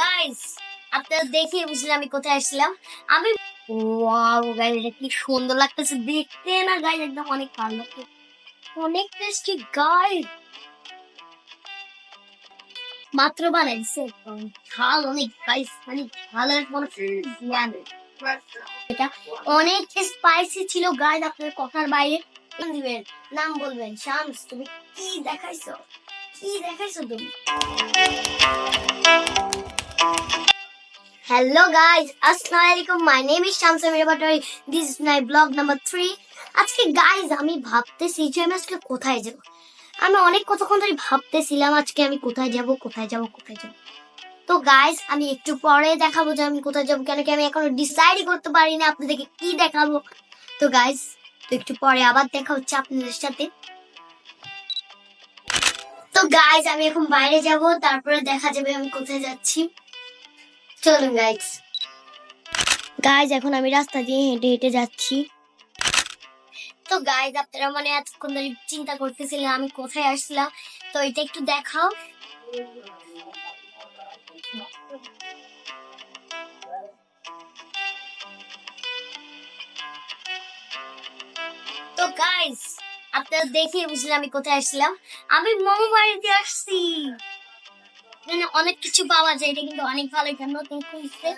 Guys আপনারা দেখে আমি কোথায় আসলাম আমি ওয়াও গাইস এটা কি সুন্দর লাগতেছে। দেখতে না গাইস একদম অনেক ভালো লাগছে। অনেক টেস্টি গাইস মাত্র বানাইছে। ঝাল অনেক গাইস মানে ঝালের এটা অনেক স্পাইসি ছিল গাইস আপনার কথার বাইরে। দিবেন নাম বলবেন, শামস, তুমি কি দেখাইছো? কি Hello guys, Assalamu alaikum. My name is Shamsa Mirabatari. This is my blog number 3. আজকে গাইজ আমি ভাবতেছি যে আমি আজকে কোথায় যাব আমি অনেক কতক্ষণ ধরে ভাবতেছিলাম আজকে আমি কোথায় যাব কোথায় যাব কোথায় যাব তো গাইজ আমি একটু পরে দেখাবো যে আমি কোথায় যাব কেন কি আমি এখনও ডিসাইডই করতে পারি না আপনাদেরকে কি দেখাবো তো গাইজ তো একটু পরে আবার দেখা হচ্ছে আপনাদের সাথে তো গাইজ আমি এখন বাইরে যাব, তারপরে দেখা যাবে আমি কোথায় যাচ্ছি। চলুন গাইজ গাইজ এখন আমি রাস্তা দিয়ে হেঁটে হেঁটে যাচ্ছি। তো গাইজ আপনারা মানে এতক্ষণ ধরে চিন্তা করতেছিলেন আমি কোথায় আসলাম, তো এটা একটু দেখাও। তো গাইজ আপনারা দেখে বুঝলেন আমি কোথায় আসলাম আমি মোমো বাড়িতে আসছি। এখানে অনেক কিছু পাওয়া যায়, এটা কিন্তু অনেক ভালো, এটা নতুন খুলছে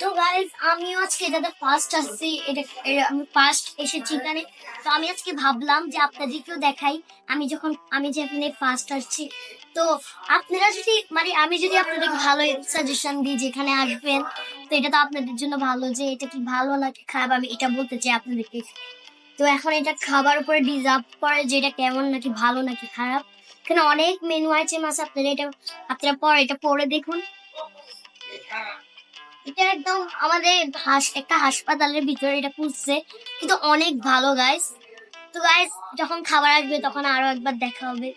তো গাইস আমি আজকে এটাতে ফার্স্ট আসছি। এটা আমি ফার্স্ট এসেছি এখানে। তো আমি আজকে ভাবলাম যে আপনাদেরকেও দেখাই। আমি যখন, আমি যেখানে ফার্স্ট আসছি। তো আপনারা যদি মানে আমি যদি আপনাদের ভালো সাজেশন দিই যেখানে আসবেন তো এটা তো আপনাদের জন্য ভালো যে এটা কি ভালো নাকি খারাপ? আমি এটা বলতে চাই আপনাদেরকে। তো এখন এটা খাবার উপরে ডিজার্ভ করে যে এটা কেমন নাকি ভালো নাকি খারাপ? এখানে অনেক মেনু আছে মাছ আপনারা এটা, আপনারা পরে, এটা পরে দেখুন। এটা একদম আমাদের একটা হাসপাতালের ভিতরে এটা খুঁজছে কিন্তু অনেক ভালো গাইস তো গাইস যখন খাবার আসবে তখন আরও একবার দেখা হবে।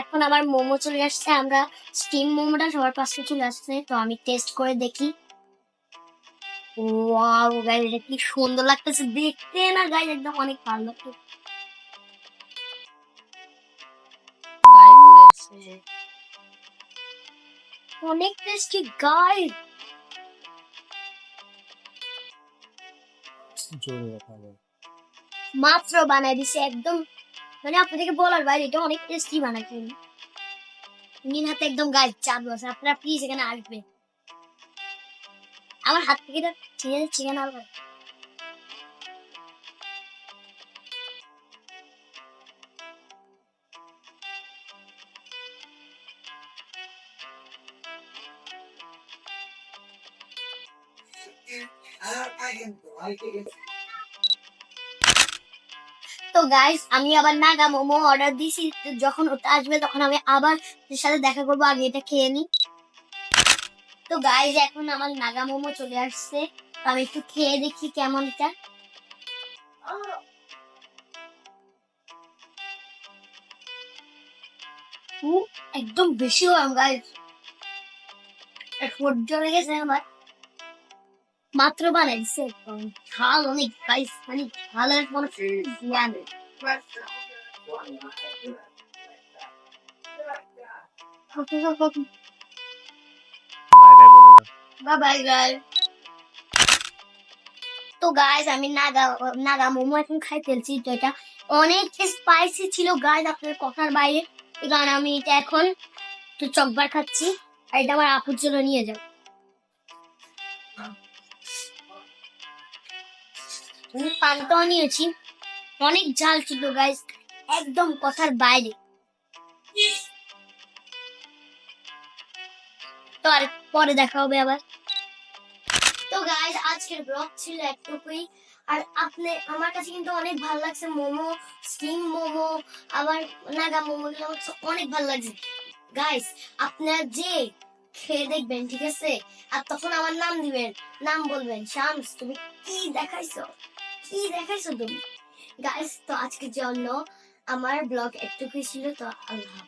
এখন আমার মোমো চলে আসছে আমরা স্টিম মোমোটা সবার পাশে চলে আসছে তো আমি টেস্ট করে দেখি। ওয়াও গাইস এটা কি সুন্দর লাগতেছে দেখতে না গাইস একদম অনেক ভালো লাগছে অনেক টেস্টি বল। মাত্র বানাই দিছে একদম মানে আপনাদেরকে বলার বাইরে এটা অনেক টেস্টি বানাইছেন নিন হাতে একদম গায়ে চাপ বসে আপনারা প্লিজ এখানে আসবেন। আমার হাত থেকে এটা ছিঁড়ে যাচ্ছে কেন আবার? তো গাইস আমি আবার নাগা মোমো অর্ডার দিয়েছি। যখন ওটা আসবে, তখন আমি আবার সাথে দেখা করব, আগে এটা খেয়ে নি। তো গাইস এখন আমার নাগা মোমো চলে আসছে। তো আমি একটু খেয়ে দেখি কেমন এটা। একদম বেশি গরম গাইস সহ্য গেছে আমার। মাত্র বানাইছে ঝাল অনেক গাইস মানে ঝালের কোনো জ্ঞান। বাই বাই বাই তো গাইস আমি নাগা নাগা মোমো এখন খাই ফেলছি, তো এটা অনেক স্পাইসি ছিল। গাইস আপনার কথার বাইরে। কারণে আমি এটা এখন একটু চকবার খাচ্ছি, আর এটা আমার আপুর জন্য নিয়ে যাও আমি নিয়েছি অনেক ঝাল ছিল গাইস একদম কথার বাইরে। তো আর পরে দেখা হবে আবার। তো গাইস আজকের ব্লগ ছিল একটুকুই আর আপনি, আমার কাছে কিন্তু অনেক ভালো লাগছে মোমো স্টিম মোমো, আবার নাগা মোমো গুলো অনেক ভালো লাগছে। গাইস আপনারা যে খেয়ে দেখবেন, ঠিক আছে? আর তখন আমার নাম দিবেন, নাম বলবেন, শামস, তুমি কি দেখাইছো? কি দেখাইছো তুমি গাইস তো আজকের জন্য আমার ব্লগ একটুকুই ছিল তো আল্লাহ।